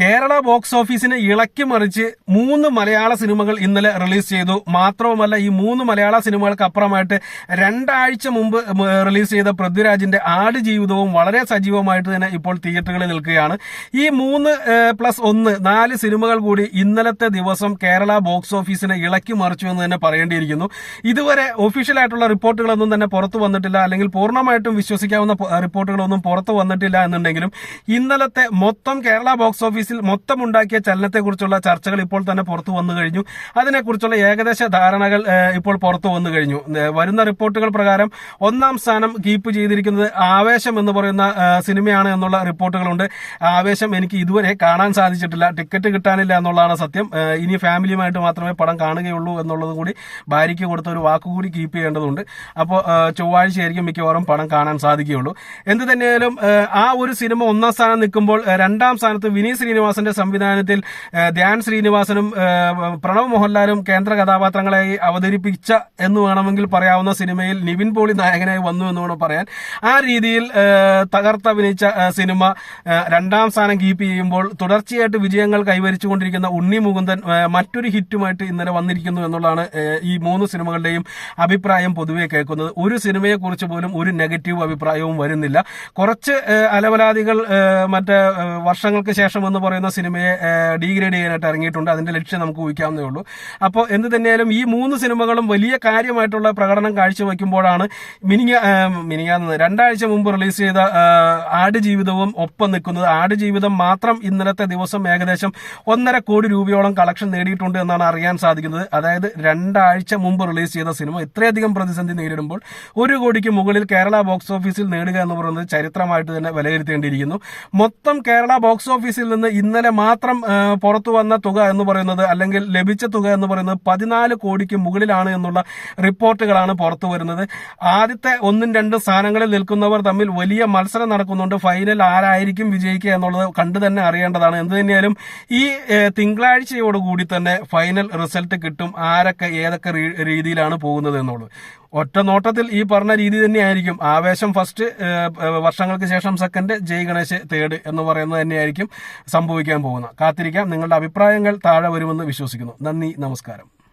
Kerala box ഓഫീസിനെ ഇളക്കി മറിച്ച് മൂന്ന് മലയാള സിനിമകൾ ഇന്നലെ റിലീസ് ചെയ്തു. മാത്രവുമല്ല ഈ മൂന്ന് മലയാള സിനിമകൾക്ക് അപ്പുറമായിട്ട് രണ്ടാഴ്ച മുമ്പ് റിലീസ് ചെയ്ത പൃഥ്വിരാജിന്റെ ആട് ജീവിതവും വളരെ സജീവമായിട്ട് തന്നെ ഇപ്പോൾ തിയേറ്ററുകളിൽ നിൽക്കുകയാണ്. ഈ മൂന്ന് പ്ലസ് ഒന്ന് നാല് സിനിമകൾ കൂടി ഇന്നലത്തെ ദിവസം കേരള ബോക്സ് ഓഫീസിനെ ഇളക്കി മറിച്ചു എന്ന് തന്നെ പറയേണ്ടിയിരിക്കുന്നു. ഇതുവരെ ഒഫീഷ്യലായിട്ടുള്ള റിപ്പോർട്ടുകളൊന്നും തന്നെ പുറത്തു വന്നിട്ടില്ല. അല്ലെങ്കിൽ പൂർണമായിട്ടും വിശ്വസിക്കാവുന്ന റിപ്പോർട്ടുകളൊന്നും പുറത്തു വന്നിട്ടില്ല എന്നുണ്ടെങ്കിലും ഇന്നലത്തെ മൊത്തം കേരള ബോക്സ് ഓഫീസിൽ മൊത്തം ഉണ്ടാക്കിയ ചലനത്തെക്കുറിച്ചുള്ള ചർച്ചകൾ ഇപ്പോൾ തന്നെ പുറത്തു വന്നു കഴിഞ്ഞു. അതിനെക്കുറിച്ചുള്ള ഏകദേശ ധാരണകൾ ഇപ്പോൾ പുറത്തു വന്നു കഴിഞ്ഞു. വരുന്ന റിപ്പോർട്ടുകൾ പ്രകാരം ഒന്നാം സ്ഥാനം കീപ്പ് ചെയ്തിരിക്കുന്നത് ആവേശം എന്ന് പറയുന്ന സിനിമയാണ് എന്നുള്ള റിപ്പോർട്ടുകളുണ്ട്. ആവേശം എനിക്ക് ഇതുവരെ കാണാൻ സാധിച്ചിട്ടില്ല. ടിക്കറ്റ് കിട്ടാനില്ല എന്നുള്ളതാണ് സത്യം. ഇനി ഫാമിലിയുമായിട്ട് മാത്രമേ പടം കാണുകയുള്ളൂ എന്നുള്ളത് കൂടി ഭാര്യയ്ക്ക് കൊടുത്ത ഒരു വാക്കുകൂടി കീപ്പ് ചെയ്യേണ്ടതുണ്ട്. അപ്പോൾ ചൊവ്വാഴ്ചയായിരിക്കും മിക്കവാറും പടം കാണാൻ സാധിക്കുകയുള്ളൂ. എന്ത് തന്നെയായാലും ആ ഒരു സിനിമ ഒന്നാം സ്ഥാനം നിൽക്കുമ്പോൾ രണ്ടാം സ്ഥാനത്ത് വിനീത് ശ്രീനിവാസന്റെ സംവിധാനത്തിൽ ധ്യാൻ ശ്രീനിവാസനും പ്രണവ് മോഹൻലാലും കേന്ദ്ര കഥാപാത്രങ്ങളായി അവതരിപ്പിച്ച എന്ന് വേണമെങ്കിൽ പറയാവുന്ന സിനിമയിൽ നിവിൻ പോളി നായകനായി വന്നു എന്ന് വേണം പറയാൻ. ആ രീതിയിൽ തകർത്തഭിനയിച്ച സിനിമ രണ്ടാം സ്ഥാനം കീപ്പ് ചെയ്യുമ്പോൾ തുടർച്ചയായിട്ട് വിജയങ്ങൾ കൈവരിച്ചുകൊണ്ടിരിക്കുന്ന ഉണ്ണി മുകുന്ദൻ മറ്റൊരു ഹിറ്റുമായിട്ട് ഇന്നലെ വന്നിരിക്കുന്നു എന്നുള്ളതാണ് ഈ മൂന്ന് സിനിമകളുടെയും അഭിപ്രായം പൊതുവെ കേൾക്കുന്നത്. ഒരു സിനിമയെക്കുറിച്ച് പോലും ഒരു നെഗറ്റീവ് അഭിപ്രായവും വരുന്നില്ല. കുറച്ച് അലവലാദികൾ മറ്റ് വർഷങ്ങൾക്ക് ശേഷം എന്ന് പറയുന്ന സിനിമയെ ഡീഗ്രേഡ് ചെയ്യാനായിട്ട് ഇറങ്ങിയിട്ടുണ്ട്. അതിന്റെ ലക്ഷ്യം നമുക്ക് ഊഹിക്കാവുന്നേ ഉള്ളൂ. അപ്പോൾ എന്ത് തന്നെയാലും ഈ മൂന്ന് സിനിമകളും വലിയ കാര്യമായിട്ടുള്ള പ്രകടനം കാഴ്ചവെക്കുമ്പോഴാണ് മിനിങ്ങ മിനിങ്ങ രണ്ടാഴ്ച മുമ്പ് റിലീസ് ചെയ്ത ആട് ജീവിതവും ഒപ്പം നിൽക്കുന്നത്. ആടുജീവിതം മാത്രം ഇന്നലത്തെ ദിവസം ഏകദേശം ഒന്നര കോടി രൂപയോളം കളക്ഷൻ നേടിയിട്ടുണ്ട് എന്നാണ് അറിയാൻ സാധിക്കുന്നത്. അതായത് രണ്ടാഴ്ച മുമ്പ് റിലീസ് ചെയ്ത സിനിമ ഇത്രയധികം പ്രതിസന്ധി നേരിടുമ്പോൾ ഒരു കോടിക്ക് മുകളിൽ കേരള ബോക്സ് ഓഫീസിൽ നേടുക എന്ന് പറയുന്നത് ചരിത്രമായിട്ട് തന്നെ വിലയിരുത്തേണ്ടിയിരിക്കുന്നു. മൊത്തം കേരള ബോക്സ് ഓഫീസിൽ നിന്ന് ഇന്നലെ മാത്രം പുറത്തു വന്ന തുക എന്ന് പറയുന്നത് അല്ലെങ്കിൽ ലഭിച്ച തുക എന്ന് പറയുന്നത് പതിനാല് കോടിക്ക് മുകളിലാണ് എന്നുള്ള റിപ്പോർട്ടുകളാണ് പുറത്തു വരുന്നത്. ആദ്യത്തെ ഒന്നും രണ്ടും സ്ഥാനങ്ങളിൽ നിൽക്കുന്നവർ തമ്മിൽ വലിയ മത്സരം നടക്കുന്നുണ്ട്. ഫൈനൽ ആരായിരിക്കും വിജയിക്കുക എന്നുള്ളത് കണ്ടു തന്നെ അറിയേണ്ടതാണ്. എന്ത് തന്നെയാലും ഈ തിങ്കളാഴ്ചയോടുകൂടി തന്നെ ഫൈനൽ റിസൾട്ട് കിട്ടും. ആരൊക്കെ ഏതൊക്കെ രീതിയിലാണ് പോകുന്നത് എന്നുള്ളത്. ഒറ്റ നോട്ടത്തിൽ ഈ പറഞ്ഞ രീതി തന്നെയായിരിക്കും. ആവേശം ഫസ്റ്റ് വർഷങ്ങൾക്ക് ശേഷം സെക്കൻഡ് ജയ് ഗണേശ് തേർഡ് എന്ന് പറയുന്നത് തന്നെയായിരിക്കും സംഭവിക്കാൻ പോകുന്നത്. കാത്തിരിക്കാം. നിങ്ങളുടെ അഭിപ്രായങ്ങൾ താഴെ വരുമെന്ന് വിശ്വസിക്കുന്നു. നന്ദി നമസ്കാരം.